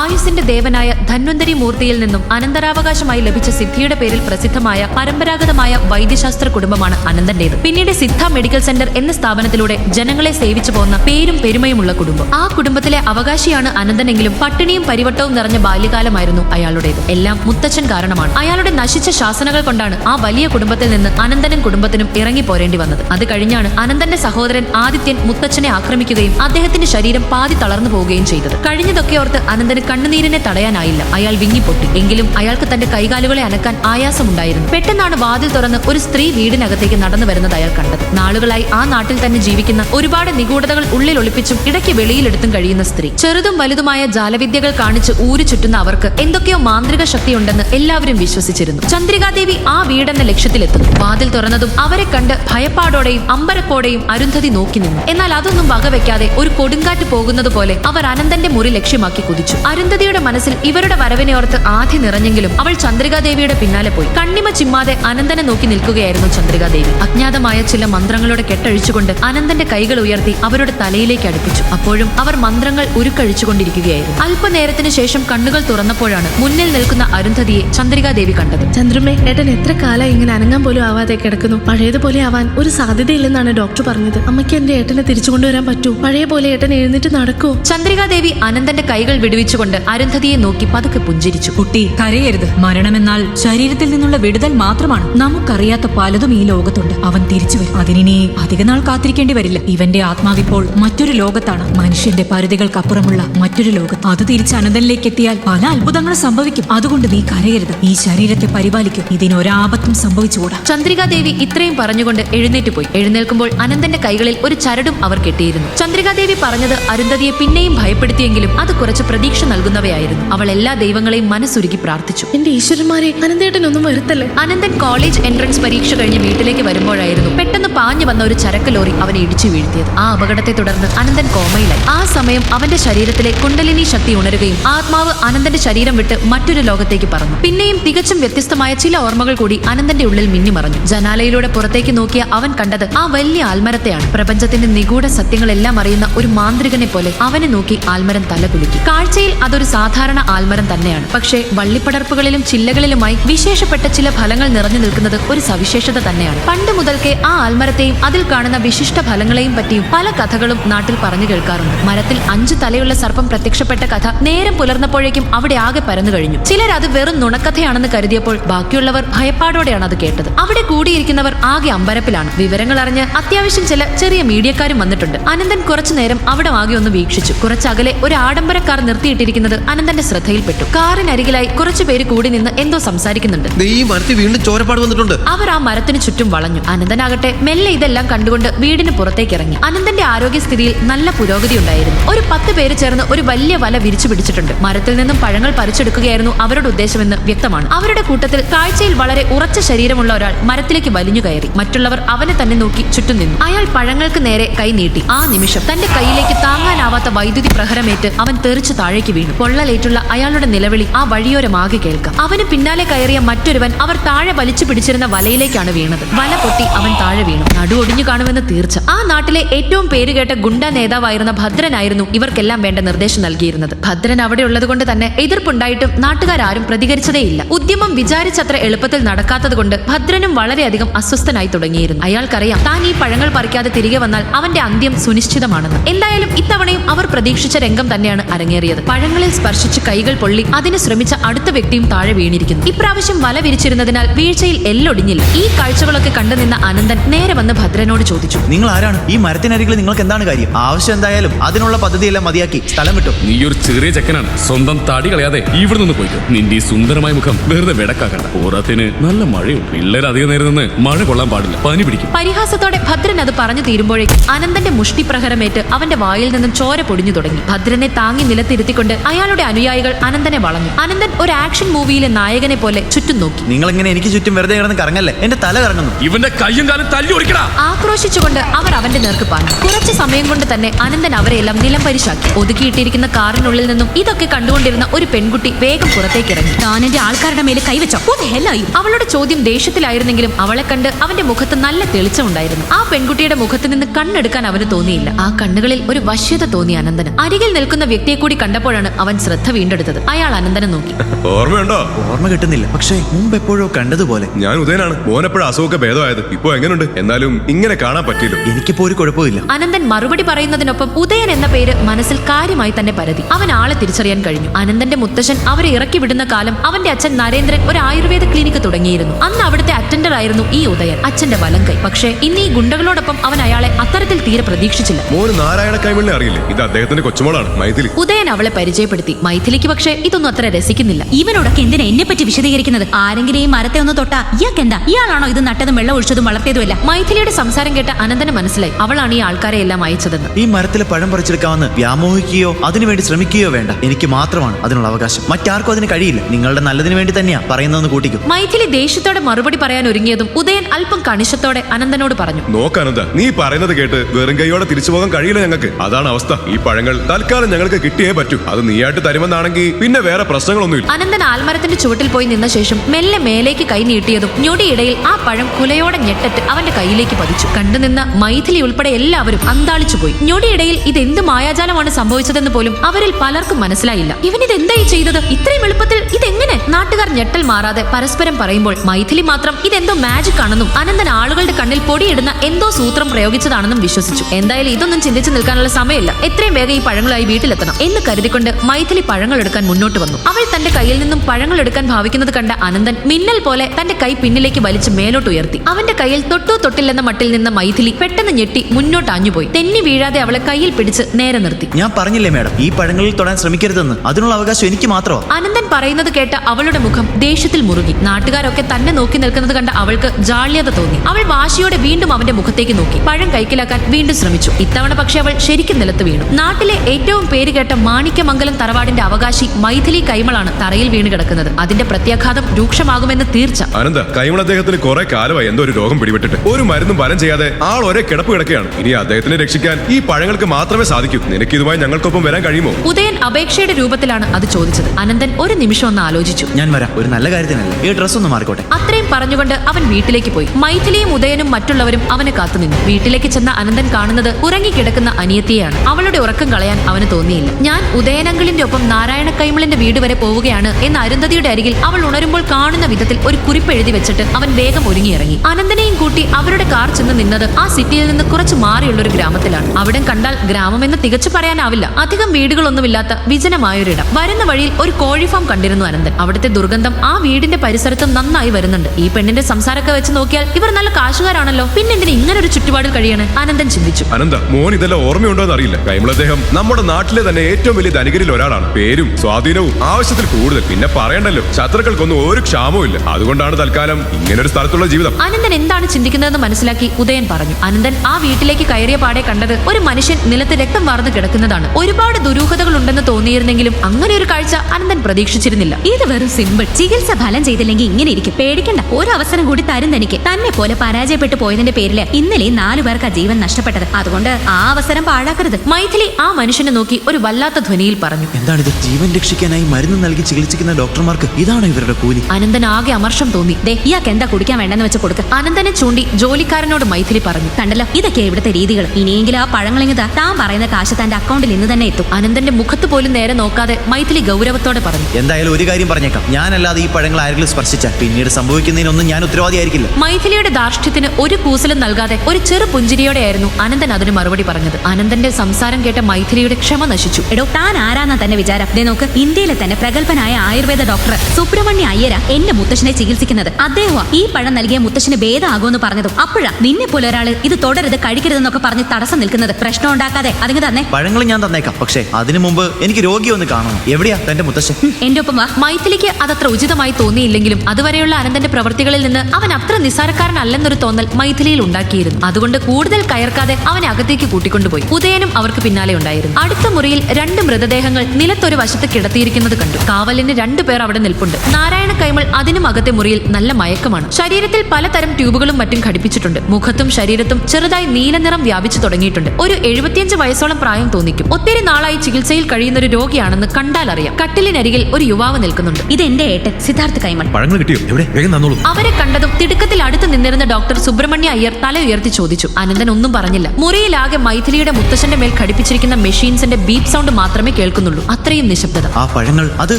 ആയുസിന്റെ ദേവനായ ധന്വന്തരി മൂർത്തിയിൽ നിന്നും അനന്തരാവകാശമായി ലഭിച്ച സിദ്ധിയുടെ പേരിൽ പ്രസിദ്ധമായ പരമ്പരാഗതമായ വൈദ്യശാസ്ത്ര കുടുംബമാണ് അനന്തന്റേത്. പിന്നീട് സിദ്ധ മെഡിക്കൽ സെന്റർ എന്ന സ്ഥാപനത്തിലൂടെ ജനങ്ങളെ സേവിച്ചു പോകുന്ന പേരും പെരുമയുമുള്ള കുടുംബം. ആ കുടുംബത്തിലെ അവകാശിയാണ് അനന്തനെങ്കിലും പട്ടിണിയും പരിവട്ടവും നിറഞ്ഞ ബാല്യകാലമായിരുന്നു അയാളുടേത്. എല്ലാം മുത്തച്ഛൻ കാരണമാണ്. അയാളുടെ നശിച്ച ശാസനകൾ കൊണ്ടാണ് ആ വലിയ കുടുംബത്തിൽ നിന്ന് അനന്തനും കുടുംബത്തിനും ഇറങ്ങി പോരേണ്ടി വന്നത്. അത് കഴിഞ്ഞാണ് അനന്തന്റെ സഹോദരൻ ആദിത്യൻ മുത്തച്ഛനെ ആക്രമിക്കുകയും അദ്ദേഹത്തിന്റെ ശരീരം പാതി തളർന്നു പോവുകയും ചെയ്തത്. കഴിഞ്ഞതൊക്കെ ഓർത്ത് അനന്തന് കണ്ണുനീരിനെ തടയാനായില്ല. അയാൾ വിങ്ങിപ്പൊട്ടി. എങ്കിലും അയാൾക്ക് തന്റെ കൈകാലുകളെ അനക്കാൻ ആയാസമുണ്ടായിരുന്നു. പെട്ടെന്നാണ് വാതിൽ തുറന്ന് ഒരു സ്ത്രീ വീടിനകത്തേക്ക് നടന്നു വരുന്നത് അയാൾ കണ്ടത്. നാളുകളായി ആ നാട്ടിൽ തന്നെ ജീവിക്കുന്ന ഒരുപാട് നിഗൂഢതകൾ ഉള്ളിൽ ഒളിപ്പിച്ചും ഇടയ്ക്ക് വെളിയിലെടുത്തും കഴിയുന്ന സ്ത്രീ. ചെറുതും വലുതുമായ ജാലവിദ്യകൾ കാണിച്ച് ഊരു ചുറ്റുന്ന അവർക്ക് എന്തൊക്കെയോ മാന്ത്രിക ശക്തിയുണ്ടെന്ന് എല്ലാവരും വിശ്വസിച്ചിരുന്നു. ചന്ദ്രികാദേവി ആ വീടെന്ന ലക്ഷ്യത്തിലെത്തുന്നു. വാതിൽ തുറന്നതും അവരെ കണ്ട് ഭയപ്പാടോടെയും അമ്പരപ്പോടെയും അരുന്ധതി നോക്കി നിന്നു. എന്നാൽ അതൊന്നും വകവെക്കാതെ ഒരു കൊടുങ്കാറ്റ് പോകുന്നത് പോലെ അവർ അനന്തന്റെ മുറി ലക്ഷ്യമാക്കി കുതിച്ചു. അരുന്ധതിയുടെ മനസ്സിൽ ഇവരുടെ വരവിനെ ഓർത്ത് ആധി നിറഞ്ഞെങ്കിലും അവൾ ചന്ദ്രികാദേവിയുടെ പിന്നാലെ പോയി. കണ്ണിമ ചിമ്മാതെ അനന്തനെ നോക്കി നിൽക്കുകയായിരുന്നു ചന്ദ്രികാദേവി. അജ്ഞാതമായ ചില മന്ത്രങ്ങളുടെ കെട്ടഴിച്ചുകൊണ്ട് അനന്തന്റെ കൈകൾ ഉയർത്തി അവരുടെ തലയിലേക്ക് അടുപ്പിച്ചു. അപ്പോഴും അവർ മന്ത്രങ്ങൾ ഉരുക്കഴിച്ചുകൊണ്ടിരിക്കുകയായിരുന്നു. അല്പനേരത്തിന് ശേഷം കണ്ണുകൾ തുറന്നപ്പോഴാണ് മുന്നിൽ നിൽക്കുന്ന അരുന്ധതിയെ ചന്ദ്രികാദേവി കണ്ടത്. ചന്ദ്രമേ ഏട്ടൻ എത്ര കാലം ഇങ്ങനെ അനങ്ങാൻ പോലും ആവാതെ കിടക്കുന്നു. പഴയതുപോലെ ആവാൻ ഒരു സാധ്യതയില്ലെന്നാണ് ഡോക്ടർ പറഞ്ഞത്. അമ്മയ്ക്ക് എന്റെ ഏട്ടനെ തിരിച്ചു കൊണ്ടുവരാൻ പറ്റൂ. പഴയ പോലെ ഏട്ടൻ എഴുന്നേറ്റ് നടക്കൂ. ചന്ദ്രികാദേവി അനന്തന്റെ കൈകൾ വിടുവിച്ചുകൊണ്ട് അരുന്ധതിയെ നോക്കി പതുക്കെ പുഞ്ചിരിച്ചു. കുട്ടി കരയരുത്. മരണമെന്നാൽ ശരീരത്തിൽ നിന്നുള്ള വിടുതൽ മാത്രമാണ്. നമുക്കറിയാത്ത പലതും ഈ ലോകത്തുണ്ട്. അവൻ തിരിച്ചു വരും. അതിനി അധികനാൾ കാത്തിരിക്കേണ്ടി വരില്ല. ഇവന്റെ ആത്മാവിപ്പോൾ മറ്റൊരു ലോകത്താണ്. മനുഷ്യന്റെ പരിധികൾക്കപ്പുറമുള്ള മറ്റൊരു ലോകം. അത് തിരിച്ച് അനന്തനിലേക്ക് എത്തിയാൽ പല അത്ഭുതങ്ങളും സംഭവിക്കും. അതുകൊണ്ട് നീ കരയരുത്. ഈ ശരീരത്തെ പരിപാലിക്കും. ഇതിനൊരാപത്തും സംഭവിച്ചുകൂടാ ചന്ദ്രികാദേവി ഇത്രയും പറഞ്ഞുകൊണ്ട് എഴുന്നേറ്റ് പോയി. എഴുന്നേൽക്കുമ്പോൾ അനന്തന്റെ കൈകളിൽ ഒരു ചരടും അവർ കെട്ടിയിരുന്നു. ചന്ദ്രികാദേവി പറഞ്ഞത് അരുന്ധതിയെ പിന്നെയും ഭയപ്പെടുത്തിയെങ്കിലും അത് കുറച്ച് പ്രതീക്ഷ നൽകുന്നവയായിരുന്നു. അവൾ എല്ലാ ദൈവങ്ങളെയും മനസ്സുരുക്കി പ്രാർത്ഥിച്ചു. എന്റെ ഈശ്വരന്മാരെ അനന്തേട്ടനൊന്നും വരുത്തല്ലേ? അനന്തൻ കോളേജ് എൻട്രൻസ് പരീക്ഷ കഴിഞ്ഞ് വീട്ടിലേക്ക് വരുമ്പോഴായിരുന്നു പെട്ടെന്ന് പാഞ്ഞു വന്ന ഒരു ചരക്ക് ലോറി അവനെ ഇടിച്ചു വീഴ്ത്തിയത്. ആ അപകടത്തെ തുടർന്ന് അനന്തൻ കോമയിലായി. ആ സമയം അവന്റെ ശരീരത്തിലെ കുണ്ടലിനി ശക്തി ഉണരുകയും ആത്മാവ് അനന്തന്റെ ശരീരം വിട്ട് മറ്റൊരു ലോകത്തേക്ക് പറന്നു. പിന്നെയും തികച്ചും വ്യത്യസ്തമായ ചില ഓർമ്മകൾ കൂടി അനന്തന്റെ ഉള്ളിൽ മിന്നിമറഞ്ഞു ജനാലയിലൂടെ പുറത്തേക്ക് നോക്കിയ അവൻ കണ്ടത് ആ വലിയ ആൽമരത്തെയാണ്. പ്രപഞ്ചത്തിന്റെ നിഗൂഢ സത്യങ്ങളെല്ലാം അറിയുന്ന ഒരു മാന്ത്രികനെ പോലെ അവനെ നോക്കി ആൽമരം തല കുലുക്കി കാഴ്ചയിൽ അതൊരു സാധാരണ ആൽമരം തന്നെയാണ്. പക്ഷേ വള്ളിപ്പടർപ്പുകളിലും ചില്ലകളിലുമായി വിശേഷപ്പെട്ട ചില ഫലങ്ങൾ നിറഞ്ഞു നിൽക്കുന്നത് ഒരു സവിശേഷത തന്നെയാണ്. പണ്ട് മുതൽക്കേ ആ ആൽമരത്തെയും അതിൽ കാണുന്ന വിശിഷ്ട ഫലങ്ങളെയും പറ്റിയും പല കഥകളും നാട്ടിൽ പറഞ്ഞു കേൾക്കാറുണ്ട്. മരത്തിൽ അഞ്ചു തലയുള്ള സർപ്പം പ്രത്യക്ഷപ്പെട്ട കഥ നേരം പുലർന്നപ്പോഴേക്കും അവിടെ ആകെ പരന്നു കഴിഞ്ഞു. ചിലർ അത് വെറും നുണക്കഥയാണെന്ന് കരുതിയപ്പോൾ ബാക്കിയുള്ളവർ ഭയപ്പാടോടെയാണ് അത് കേട്ടത്. അവിടെ കൂടിയിരിക്കുന്നവർ ആകെ അമ്പരപ്പിലാണ്. വിവരങ്ങൾ അറിഞ്ഞ് അത്യാവശ്യം ചില ചെറിയ മീഡിയക്കാരും വന്നിട്ടുണ്ട്. അനന്തൻ കുറച്ചു നേരം അവിടെ ആകെ ഒന്ന് വീക്ഷിച്ചു. കുറച്ചകലെ ഒരു ആഡംബരക്കാർ കാർ നിർത്തിയിട്ടിരിക്കുന്നത് അനന്തന്റെ ശ്രദ്ധയിൽപ്പെട്ടു. കാറിനരികിലായി കുറച്ചു പേര് കൂടി നിന്ന് എന്തോ സംസാരിക്കുന്നുണ്ട്. ഈ മരത്തിൽ വീണ്ടും ചോരപ്പാട് വന്നിട്ടുണ്ട്. അവർ ആ മരത്തിന് ചുറ്റും വളഞ്ഞു. അനന്തനാകട്ടെ മെല്ലെ ഇതെല്ലാം കണ്ടുകൊണ്ട് വീടിന് പുറത്തേക്ക് ഇറങ്ങി. അനന്തന്റെ ആരോഗ്യസ്ഥിതിയിൽ നല്ല പുരോഗതി ഉണ്ടായിരുന്നു. ഒരു പത്ത് പേര് ചേർന്ന് ഒരു വലിയ വല വിരിച്ചു പിടിച്ചിട്ടുണ്ട്. മരത്തിൽ നിന്നും പഴങ്ങൾ പറിച്ചെടുക്കുകയായിരുന്നു അവരുടെ ഉദ്ദേശമെന്ന് വ്യക്തമാണ്. അവരുടെ കൂട്ടത്തിൽ കാഴ്ചയിൽ വളരെ ഉറച്ച ശരീരമുള്ള ഒരാൾ മരത്തിലേക്ക് വലിഞ്ഞു കയറി. മറ്റുള്ളവർ അവനെ തന്നെ നോക്കി ചുറ്റും നിന്നു. അയാൾ പഴങ്ങൾക്ക് നേരെ കൈ നീട്ടി. ആ നിമിഷം തന്റെ കൈയിലേക്ക് താങ്ങാനാവാത്ത വൈദ്യുതി പ്രഹരമേറ്റ് അവൻ തെറിച്ചു താഴേക്ക് വീണു. പൊള്ളലേറ്റുള്ള അയാളുടെ നിലവിളി ആ വഴിയോരമാകെ കേൾക്കാം. അവന് പിന്നാലെ കയറിയ മറ്റൊരുവൻ അവർ താഴെ വലിച്ചു പിടിച്ചിരുന്ന വലയിലേക്കാണ് വീണത്. വല പൊട്ടി അവൻ താഴെ വീണു. നടു ഒടിഞ്ഞു കാണുമെന്ന് തീർച്ച. ആ നാട്ടിലെ ഏറ്റവും പേരുകേട്ട ഗുണ്ട നേതാവായിരുന്ന ഭദ്രനായിരുന്നു ഇവർക്കെല്ലാം വേണ്ട നിർദ്ദേശം നൽകിയിരുന്നത്. ഭദ്രൻ അവിടെ ഉള്ളതുകൊണ്ട് തന്നെ എതിർപ്പുണ്ടായിട്ടും നാട്ടുകാരും പ്രതികരിച്ചതേയില്ല. ഉദ്യമം വിചാരിച്ചത്ര എളുപ്പത്തിൽ നടക്കാത്തത് കൊണ്ട് ഭദ്രനും വളരെയധികം അസ്വസ്ഥനായി തുടങ്ങിയിരുന്നു. അയാൾക്കറിയാം താൻ ഈ പഴങ്ങൾ പറിക്കാതെ തിരികെ വന്നാൽ അവന്റെ അന്ത്യം സുനിശ്ചിതമാണെന്ന്. എന്തായാലും ഇത്തവണയും അവർ പ്രതീക്ഷിച്ച രംഗം തന്നെയാണ് അരങ്ങേറിയത്. പഴങ്ങളിൽ സ്പർശിച്ച് കൈകൾ പൊള്ളി അതിന് ശ്രമിച്ച അടുത്ത വ്യക്തിയും താഴെ വീണിരിക്കുന്നു. ഇപ്രാവശ്യം വല വിരിച്ചിരുന്നതിനാൽ വീഴ്ചയിൽ എല്ലൊടിഞ്ഞില്ല. ഈ കാഴ്ചകളൊക്കെ കണ്ടുനിന്ന അനന്തൻ നേരെ വന്ന് ഭദ്രനോട് ചോദിച്ചു. നിങ്ങൾ ആരാണ് ഈ മരത്തിനരികിൽ നിങ്ങൾക്ക് എന്താണ് കാര്യം? ആവശ്യം എന്തായാലും അതിനുള്ള പദ്ധതിയെല്ലാം മതിയാക്കി. സ്ഥലം വിട്ടു. നീ ഒരു ചെറിയ ചെക്കനാണ്. സ്വന്തം തടി കളയാതെ ഇവിടെ നിന്ന് പോയിട്ട് നിന്റെ ഈ സുന്ദരമായ മുഖം വെറുതെ വെടക്കാക്കണ്ട. പോരാത്തിന് നല്ല മഴയും. പിള്ളേർ അധികം നേരം നിന്ന് മഴ കൊള്ളാൻ പാടില്ല. പനി പിടിക്കും. പരിഹാസത്തോടെ ഭദ്രൻ അത് പറഞ്ഞു തീരുമ്പോഴേക്കും അനന്തന്റെ മുഷ്ടിപ്രഹരമേറ്റ് അവന്റെ വായിൽ നിന്നും ചോര പൊടിഞ്ഞു തുടങ്ങി. ഭദ്രനെ താങ്ങി നിലത്തിരുത്തിക്കൊണ്ട് അയാളുടെ അനുയായികൾ അനന്തനെ വളഞ്ഞു. അനന്തൻ ഒരു ആക്ഷൻ മൂവിയിലെ നായകനെ പോലെ ചുറ്റും നോക്കി. നിങ്ങൾ എങ്ങനെ എനിക്ക് ചുറ്റും വെറുതെ കിടന്ന് കറങ്ങല്ലേ? എന്റെ തല കറങ്ങുന്നു. ഇവന്റെ കയ്യും കാലും തല്ലി ഒടിക്കടാ. ആക്രോശിച്ചുകൊണ്ട് അവർ അവന്റെ നേർക്ക് പാഞ്ഞു. കുറച്ച് സമയം കൊണ്ട് തന്നെ അനന്തൻ അവരെല്ലാം നിലം പരിശാക്കി. ഒതുക്കിയിട്ടിരിക്കുന്ന കാറിനുള്ളിൽ നിന്നും ഇതൊക്കെ കണ്ടുകൊണ്ടിരുന്ന ഒരു പെൺകുട്ടി വേഗം പുറത്തേക്ക് ഇറങ്ങി. താൻ എന്റെ ആൾക്കാരുടെ മേലെ കൈവച്ചോ? ഹെല്ലായി അവളുടെ ചോദ്യം ദേഷ്യത്തിലായിരുന്നെങ്കിലും അവളെ കണ്ട് അവന്റെ മുഖത്ത് നല്ല തെളിച്ചമുണ്ടായിരുന്നു ആ പെൺകുട്ടിയുടെ മുഖത്ത് നിന്ന് കണ്ണെടുക്കാൻ അവന് തോന്നിയില്ല. ആ കണ്ണുകളിൽ ഒരു വശ്യത തോന്നി അനന്തന്. അരികിൽ നിൽക്കുന്ന വ്യക്തിയെ കൂടി കണ്ടപ്പോഴാണ് അപ്പോഴാണ് അവൻ ശ്രദ്ധ വീണ്ടെടുത്തത്. അയാൾ അനന്തനെ നോക്കി. ഓർമ്മയുണ്ടോ? ഓർമ്മ കിട്ടുന്നില്ല. പക്ഷേ മുമ്പ് എപ്പോഴോ കണ്ടതുപോലെ. ഞാൻ ഉദയനാണ്. മോനെപ്പോഴും അസുഖമൊക്കെ ഭേദമായത്. ഇപ്പോ എങ്ങനെയുണ്ട് എന്നാലും ഇങ്ങനെ കാണാൻ പറ്റില്ല എനിക്കിപ്പോ ഒരു കുഴപ്പമില്ല. അനന്തൻ മറുപടി പറയുന്നതിനൊപ്പം ഉദയൻ എന്ന പേര് മനസ്സിൽ കാര്യമായി തന്നെ പരതി. അവൻ ആളെ തിരിച്ചറിയാൻ കഴിഞ്ഞു. അനന്തന്റെ മുത്തശ്ശൻ അവരെ ഇറക്കി വിടുന്ന കാലം അവന്റെ അച്ഛൻ നരേന്ദ്രൻ ഒരു ആയുർവേദ ക്ലിനിക്ക് തുടങ്ങിയിരുന്നു. അന്ന് അവിടുത്തെ അറ്റൻഡർ ആയിരുന്നു ഈ ഉദയൻ. അച്ഛന്റെ വലം കൈ. പക്ഷേ ഇന്ന് ഈ ഗുണ്ടകളോടൊപ്പം അവൻ അയാളെ അത്തരത്തിൽ തീരെ പ്രതീക്ഷിച്ചില്ല. മോന് നാരായണ കൈമളിനെ അറിയില്ലേ? ഇത് അദ്ദേഹത്തിന്റെ കൊച്ചുമോളാണ് മൈഥിലി. ഉദയൻ അവളെ പരിചയപ്പെടുത്തി. മൈഥിലിക്ക് പക്ഷേ ഇതൊന്നും അത്ര രസിക്കുന്നില്ല. ഇവനോടൊക്കെ എന്തിനാ എന്നെ പറ്റി വിശദീകരിക്കുന്നത്? ആരെങ്കിലും ഈ മരത്തെ ഒന്ന് തൊട്ടാ ഇയാൾക്ക് എന്താ? ഇയാളാണോ ഇത് നട്ടതും വെള്ളം ഒഴിച്ചതും വളർത്തിയതുമല്ല? മൈഥിലിയുടെ സംസാരം കേട്ട അനന്തന് മനസ്സിലായി. അവളാണ് ഈ ആൾക്കാരെ എല്ലാം അയച്ചതെന്ന്. ഈ മരത്തിലെ പഴം പറിച്ചെടുക്കാമെന്ന് വ്യാമോഹിക്കുകയോ അതിനുവേണ്ടി ശ്രമിക്കുകയോ വേണ്ട. എനിക്ക് മാത്രമാണ് അതിനുള്ള അവകാശം. മറ്റാർക്കും അതിന് കഴിയില്ല. നിങ്ങളുടെ നല്ലതിന് വേണ്ടി തന്നെയാ പറയുന്നതെന്ന് കൂട്ടിക്കും. മൈഥിലി ദേഷ്യത്തോടെ മറുപടി പറയാൻ ഒരുങ്ങിയതും ഉദയൻ അല്പം കണിശത്തോടെ അനന്തനോട് പറഞ്ഞു. നോക്കാനന്ത നീ പറയുന്നത് കേട്ട് വെറും കൈയോടെ തിരിച്ചു പോകാൻ കഴിയില്ല ഞങ്ങൾക്ക്. അതാണ് അവസ്ഥ. ഈ പഴങ്ങൾ തൽക്കാലം ഞങ്ങൾക്ക് കിട്ടിയേ പറ്റൂ. അത് നീയായിട്ട് തരുമെന്നാണെങ്കിൽ പിന്നെ വേറെ പ്രശ്നങ്ങളൊന്നുമില്ല. അനന്തൻ ആൽമരത്തിന്റെ ചുവട്ടിൽ പോയി നിന്ന ശേഷം മെല്ലെ മേലേക്ക് കൈ നീട്ടിയതും ഞൊടിയിടയിൽ ആ പഴം കുലയോടെ ഞെട്ടറ്റ് അവന്റെ കയ്യിലേക്ക് പതിച്ചു. കണ്ടുനിന്ന മൈഥിലി ഉൾപ്പെടെ എല്ലാവരും അന്താളിച്ചു പോയി. ഞൊടിയിടയിൽ ഇത് എന്ത് മായാജാലമാണ് സംഭവിച്ചതെന്ന് പോലും അവരിൽ പലർക്കും മനസ്സിലായില്ല. ഇവൻ ഇത് എന്തായി ചെയ്തത്? ഇത്രയും എളുപ്പത്തിൽ ഇതെങ്ങനെ? നാട്ടുകാർ ഞെട്ടൽ മാറാതെ പരസ്പരം പറയുമ്പോൾ മൈഥിലി മാത്രം ഇതെന്തോ മാജിക് ആണെന്നും അനന്തൻ ആളുകളുടെ കണ്ണിൽ പൊടിയിടുന്ന എന്തോ സൂത്രം പ്രയോഗിച്ചതാണെന്നും വിശ്വസിച്ചു. എന്തായാലും ഇതൊന്നും ചിന്തിച്ചു നിൽക്കാനുള്ള സമയമില്ല. എത്രയും വേഗം ഈ പഴങ്ങളായി വീട്ടിലെത്തണം. എന്ന് കരുതിക്കൊണ്ട് മൈഥിലി പഴങ്ങൾ എടുക്കാൻ മുന്നോട്ട് വന്നു. അവൾ തന്റെ കയ്യിൽ നിന്നും പഴങ്ങൾ എടുക്കാൻ ഭാവിക്കുന്നത് കണ്ട അനന്തൻ മിന്നൽ പോലെ തന്റെ കൈ പിന്നിലേക്ക് വലിച്ച് മേലോട്ട് ഉയർത്തി അവന്റെ കയ്യിൽ തൊട്ടോ തൊട്ടില്ലെന്ന മട്ടിൽ നിന്ന മൈഥിലി പെട്ടെന്ന് ഞെട്ടി മുന്നോട്ട് ആഞ്ഞുപോയി. തെന്നി വീഴാതെ അവളെ കയ്യിൽ പിടിച്ച് നേരെ നിർത്തി. ഞാൻ പറഞ്ഞില്ലേ മേഡം ഈ പഴങ്ങളിൽ തൊടാൻ ശ്രമിക്കരുതെന്ന്. അതിനുള്ള അവകാശം എനിക്ക് മാത്രമോ. അനന്തൻ പറയുന്നത് കേട്ട അവളുടെ മുഖം ദേഷ്യത്തിൽ മുറുകി. നാട്ടുകാരൊക്കെ തന്നെ നോക്കി നിൽക്കുന്നത് കണ്ട അവൾക്ക് ജാള്യത തോന്നി. അവൾ വാശിയോടെ വീണ്ടും അവന്റെ മുഖത്തേക്ക് നോക്കി. പഴം കൈക്കലാക്കാൻ വീണ്ടും ശ്രമിച്ചു. ഇത്തവണ പക്ഷെ അവൾ ശരിക്കും നിലത്ത് വീണു. നാട്ടിലെ ഏറ്റവും പേര് കേട്ട മാണിക്യമംഗലം തറവാടിന്റെ അവകാശി മൈഥിലി കൈമളാണ് തറയിൽ വീണ് കിടക്കുന്നത്. അതിന്റെ പ്രത്യാഘാതം രൂക്ഷമാകുമെന്ന് തീർച്ച. അനന്ത കൈമൾ അദ്ദേഹത്തിന് കുറെ കാലമായി എന്തോ ഒരു രോഗം പിടിപെട്ടിട്ട്. ഒരു മരുന്നും ഫലം ചെയ്യാതെ ആൾ ഒരേ കിടപ്പ് കിടക്കുകയാണ്. ഇനി അദ്ദേഹത്തിനെ രക്ഷിക്കാൻ ഈ പഴങ്ങൾക്ക് മാത്രമേ സാധിക്കൂ. നിനക്ക് ഇതുമായി ഞങ്ങൾക്കൊപ്പം വരാൻ കഴിയുമോ? ഉദയൻ അപേക്ഷയുടെ രൂപത്തിലാണ് അത് ചോദിച്ചത്. അനന്തൻ ഒരു നിമിഷം ഒന്ന് ആലോചിച്ചു. ഞാൻ വരാം. ഒരു നല്ല കാര്യത്തിനല്ല. ഈ ഡ്രസ് ഒന്ന് മാറിക്കോട്ടെ. അത്രയും പറഞ്ഞുകൊണ്ട് അവൻ വീട്ടിലേക്ക് പോയി. മൈഥിലിയും ഉദയനും മറ്റുള്ളവരും അവനെ കാത്തുനിന്നു വീട്ടിലേക്ക് ചെന്ന അനന്തൻ കാണുന്നത് ഉറങ്ങിക്കിടക്കുന്ന അനിയത്തിയാണ് അവളുടെ ഉറക്കം കളയാൻ അവന് തോന്നിയില്ല. ഞാൻ ഉദയനങ്കിളിന്റെ ഒപ്പം നാരായണ കൈമളിന്റെ വീട് വരെ പോവുകയാണ് എന്ന അരുന്ധതിയുടെ അരികിൽ അവൾ ഉണരുമ്പോൾ കാണുന്ന വിധത്തിൽ ഒരു കുറിപ്പ് എഴുതി വെച്ചിട്ട് അവൻ വേഗം ഒരുങ്ങിയിറങ്ങി. അനന്തനെയും കൂട്ടി അവരുടെ കാർ ചെന്ന് നിന്നത് ആ സിറ്റിയിൽ നിന്ന് കുറച്ച് മാറിയുള്ള ഒരു ഗ്രാമത്തിലാണ്. അവിടെ കണ്ടാൽ ഗ്രാമം ഗ്രാമമെന്ന് തികച്ചു പറയാനാവില്ല. അധികം വീടുകളൊന്നുമില്ലാത്ത വിജനമായൊരിടം. വരുന്ന വഴിയിൽ ഒരു കോഴി ഫാം കണ്ടിരുന്നു അനന്തൻ. അവിടുത്തെ ദുർഗന്ധം ആ വീടിന്റെ പരിസരത്തും നന്നായി വരുന്നുണ്ട്. ഈ പെണ്ണിന്റെ സംസാരമൊക്കെ വെച്ച് നോക്കിയാൽ ഇവർ നല്ല കാശുകാരാണല്ലോ. പിന്നെ എന്തിന് ഇങ്ങനെ ഒരു ചുറ്റുപാടിൽ കഴിയാണ്? അനന്തൻ ചിന്തിച്ചു. അനന്ത മോൻ ഇതെല്ലാം ഓർമ്മയുണ്ടോ എന്ന് അദ്ദേഹം നമ്മുടെ നാട്ടിലെ തന്നെ ഏറ്റവും വലിയ ധനികരിൽ ഒരാളാണ്. പേരും സ്വാധീനവും ആവശ്യത്തിൽ കൂടുതൽ. പിന്നെ പറയണ്ടല്ലോ ശത്രുക്കൾക്കൊന്നും ഒരു ക്ഷാമവും ഇല്ല. അതുകൊണ്ടാണ് തൽക്കാലം ഇങ്ങനെ ഒരു സ്ഥലത്തുള്ള ജീവിതം. അനന്തൻ എന്താണ് ചിന്തിക്കുന്നതെന്ന് മനസ്സിലാക്കി ഉദയൻ പറഞ്ഞു. അനന്തൻ ആ വീട്ടിലേക്ക് കയറിയ പാടെ കണ്ടത് ഒരു മനുഷ്യൻ നിലത്ത് രക്തം വാർന്ന് കിടക്കുന്നതാണ്. ഒരുപാട് ദുരൂഹതകൾ ഉണ്ടെന്ന് തോന്നിയിരുന്നെങ്കിലും അങ്ങനെ ഒരു കാഴ്ച അനന്തൻ പ്രതീക്ഷിച്ചിരുന്നില്ല. ഇത് വെറും സിമ്പിൾ. ചികിത്സ ഫലം ചെയ്തില്ലെങ്കിൽ ഇങ്ങനെ ഇരിക്കും. പേടിക്കണ്ട. ഒരു അവസരം കൂടി തരും തനിക്ക്. തന്നെ പോലെ പരാജയപ്പെട്ടു പോയതിന്റെ പേരിൽ ഇന്നലെ നാലു പേർക്ക് ജീവൻ നഷ്ടപ്പെട്ടത്. അതുകൊണ്ട് ആ അവസരം പാഴാക്കരുത്. മൈഥിലി ആ മനുഷ്യനെ നോക്കി ഒരു വല്ലാത്ത ധ്വനിയിൽ പറഞ്ഞു. എന്താണിത്? ജീവൻ രക്ഷിക്കാനായി മരുന്ന് നൽകി ചികിത്സിക്കുന്ന ഡോക്ടർമാർക്ക് ഇതാണ് ഇവരുടെ കൂലി? അനന്തൻ ആകെ അമർഷം തോന്നി. ദേ ഇയാൾക്ക് എന്താ കുടിക്കാൻ വേണ്ടെന്ന് വെച്ച് കൊടുക്ക. അനന്തനെ ചൂണ്ടി ജോലിക്കാരനോട് മൈഥിലി പറഞ്ഞു. കണ്ടല്ലോ ഇതൊക്കെ ഇവിടുത്തെ രീതികൾ. ഇനിയെങ്കിലും ആ പഴങ്ങളിങ്ങതാ? താൻ പറയുന്ന കാശ് തന്റെ അക്കൗണ്ടിൽ ഇന്ന് തന്നെ എത്തും. അനന്തന്റെ മുഖത്ത് പോലും നേരെ നോക്കാതെ മൈഥിലി ഗൗരവത്തോടെ പറഞ്ഞു. എന്തായാലും ഒരു കാര്യം പറഞ്ഞേക്കാം. ഞാനല്ലാതെ ഈ പഴങ്ങൾ ആരെങ്കിലും സ്പർശിച്ചാൽ പിന്നീട് സംഭവിക്കുന്നതിനൊന്നും ഞാൻ ഉത്തരവാദിയായിരിക്കില്ല. മൈഥിലിയുടെ ദാർഷ്ട്യത്തിന് ഒരു കൂസലും നൽകാതെ ഒരു ചെറു പുഞ്ചിരിയോടെയായിരുന്നു അനന്തൻ അതിന് മറുപടി പറഞ്ഞത്. അനന്തന്റെ സംസാരം കേട്ട മൈഥിലിയുടെ ക്ഷമ നശിച്ചു. എടോ താൻ ആരാന്നാ തന്നെ വിചാരം? ദേ നോക്ക് ഇന്ത്യയിലെ തന്നെ പ്രഗത്ഭനായ ആയുർവേദ ഡോക്ടർ സുബ്രഹ്മണ്യ അയ്യര എന്റെ മുത്തശ്ശനെ ചികിത്സിക്കുന്നത്. അദ്ദേഹം ഈ പഴം നൽകിയ മുത്തശ്ശന് ഭേദമാകുമെന്ന് പറഞ്ഞതും അപ്പോഴാ നിന്നെ പോലെ ഒരാൾ ഇത് തുടരുത് കഴിക്കരുതെന്നൊക്കെ പറഞ്ഞ് തടസ്സം നിൽക്കുന്നത്. പ്രശ്നം ഉണ്ടാക്കാതെ. അതിന് തന്നെ. പഴങ്ങൾ ഞാൻ തന്നേക്കാം. പക്ഷേ അതിനു മുമ്പ് എനിക്ക് രോഗി ഒന്ന് കാണണം. എവിടെയാ തന്റെ മുത്തശ്ശൻ? എന്റെ ഒപ്പം മൈത്തിലേക്ക് മൈഥിലിക്ക് അതത്ര ഉചിതമായി തോന്നിയില്ലെങ്കിലും അതുവരെയുള്ള അനന്തന്റെ പ്രവൃത്തികളിൽ നിന്ന് അവൻ അത്ര നിസ്സാരക്കാരനല്ലെന്നൊരു തോന്നൽ മൈഥിലിയിൽ ഉണ്ടാക്കിയിരുന്നു. അതുകൊണ്ട് കൂടുതൽ കയർക്കാതെ അവനെ അകത്തേക്ക് കൂട്ടിക്കൊണ്ടുപോയി. ഉദയനും അവർക്ക് പിന്നാലെ ഉണ്ടായിരുന്നു. അടുത്ത മുറിയിൽ രണ്ട് മൃതദേഹങ്ങൾ നിലത്തൊരു വശത്ത് കിടത്തിയിരിക്കുന്നത് കണ്ടു. കാവലിന് രണ്ടു പേർ അവിടെ നിൽപ്പുണ്ട്. നാരായണ കൈമൾ അതിനും അകത്തെ മുറിയിൽ നല്ല മയക്കമാണ്. ശരീരത്തിൽ പലതരം ട്യൂബുകളും മറ്റും ഘടിപ്പിച്ചിട്ടുണ്ട്. മുഖത്തും ശരീരത്തും ചെറുതായി നീലനിറം വ്യാപിച്ചു തുടങ്ങിയിട്ടുണ്ട്. ഒരു എഴുപത്തിയഞ്ച് വയസ്സോളം പ്രായം തോന്നിക്കും. ഒത്തിരി നാളായി ചികിത്സയിൽ കഴിയുന്ന ഒരു രോഗിയാണെന്ന് കണ്ടാൽ അറിയാം. കട്ടിലിനരികിൽ ഒരു യുവാവ് നിൽക്കുന്നുണ്ട്. ഇത് എന്റെ ഏട്ടൻ സിദ്ധാർത്ഥ കൈമൾ. പഴങ്ങൾ കിട്ടിയോ? എവിടെ? വേഗം തന്നോളൂ. അവരെ കണ്ടതും തിടുക്കത്തിൽ അടുത്ത് നിന്നിരുന്ന ഡോക്ടർ സുബ്രഹ്മണ്യ അയ്യർ തല ഉയർത്തി ചോദിച്ചു. അനന്തൻ ഒന്നും പറഞ്ഞില്ല. മുറിയിലാകെ മൈഥിലിയുടെ മുത്തശ്ശന്റെ മേൽ ഘടിപ്പിച്ചിരിക്കുന്ന മെഷീൻസിന്റെ ബീപ് സൗണ്ട് മാത്രമേ കേൾക്കുന്നുള്ളൂ. അത്രയും നിശബ്ദത. ആ പഴങ്ങൾ അത്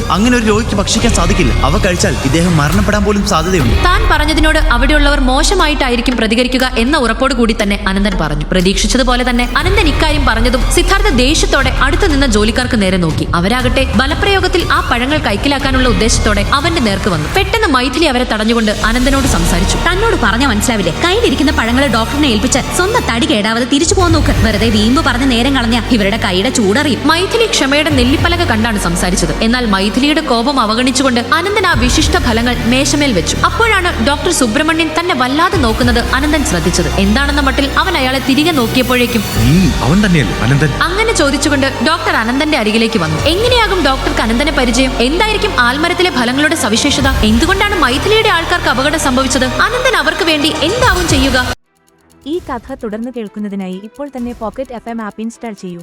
അങ്ങനെ ഒരു രോഗിക്ക് ഭക്ഷിക്കാൻ സാധിക്കില്ല. അവ കഴിച്ചാൽ ഇദ്ദേഹം മരണപ്പെടാൻ പോലും സാധ്യതയുണ്ട്. താൻ പറഞ്ഞതിനോട് അവിടെയുള്ളവർ മോശമായിട്ടായിരിക്കും പ്രതികരിക്കുക എന്ന ഉറപ്പോട് കൂടി തന്നെ അനന്തൻ പറഞ്ഞു. പ്രതീക്ഷിച്ചതുപോലെ തന്നെ അനന്തൻ ഇക്കാര്യം പറഞ്ഞതും സിദ്ധാർത്ഥ ദേഷ്യത്തോടെ അടുത്തു നിന്ന ജോലിക്കാർക്ക് നേരെ നോക്കി. അവരാകട്ടെ ബലപ്രയോഗത്തിൽ ആ പഴങ്ങൾ കൈക്കലാക്കാനുള്ള ഉദ്ദേശത്തോടെ അവന്റെ നേർക്ക് വന്നു. പെട്ടെന്ന് മൈഥിലി അവരെ തടഞ്ഞുകൊണ്ട് അനന്തനോട് സംസാരിച്ചു. തന്നോട് പറഞ്ഞ മനസ്സിലാവില്ലേ? കയ്യിലിരിക്കുന്ന പഴങ്ങൾ ഡോക്ടറിനെ ഏൽപ്പിച്ച് സ്വന്തം തടി കേടാവാതെ തിരിച്ചു പോകാൻ നോക്ക്. വെറുതെ വീമ്പ് പറഞ്ഞ് നേരം കളഞ്ഞ ഇവരുടെ കൈയുടെ ചൂടറിയും. മൈഥിലി ക്ഷമയുടെ നെല്ലിപ്പലക കണ്ടാണ് സംസാരിച്ചത്. എന്നാൽ മൈഥിലിയുടെ കോപം അവഗണിച്ചുകൊണ്ട് അനന്തൻ ആ വിശിഷ്ട ഫലങ്ങൾ മേശമേൽ വെച്ചു. അപ്പോഴാണ് ഡോക്ടർ സുബ്രഹ്മണ്യൻ തന്നെ വല്ലാതെ നോക്കുന്നത് അനന്തൻ ശ്രദ്ധിച്ചത്. എന്താണെന്ന മട്ടിൽ അവൻ അയാളെ തിരികെ നോക്കിയപ്പോഴേക്കും അവൻ തന്നെയല്ലേ അനന്തൻ? അങ്ങനെ ചോദിച്ചുകൊണ്ട് ഡോക്ടർ അനന്തന്റെ അരികിലേക്ക് വന്നു. എങ്ങനെയാകും ഡോക്ടർക്ക് അനന്തനെ പരിചയം? എന്തായിരിക്കും ആൽമരത്തിലെ ഫലങ്ങളുടെ സവിശേഷത? എന്തുകൊണ്ടാണ് മൈഥിലിയുടെ ആൾക്കാർക്ക് അപകടം സംഭവിച്ചത്? അനന്തൻ അവർക്ക് വേണ്ടി എന്താവും ചെയ്യുക? ഈ കഥ തുടർന്ന് കേൾക്കുന്നതിനായി ഇപ്പോൾ തന്നെ pocket F M app install ചെയ്യൂ.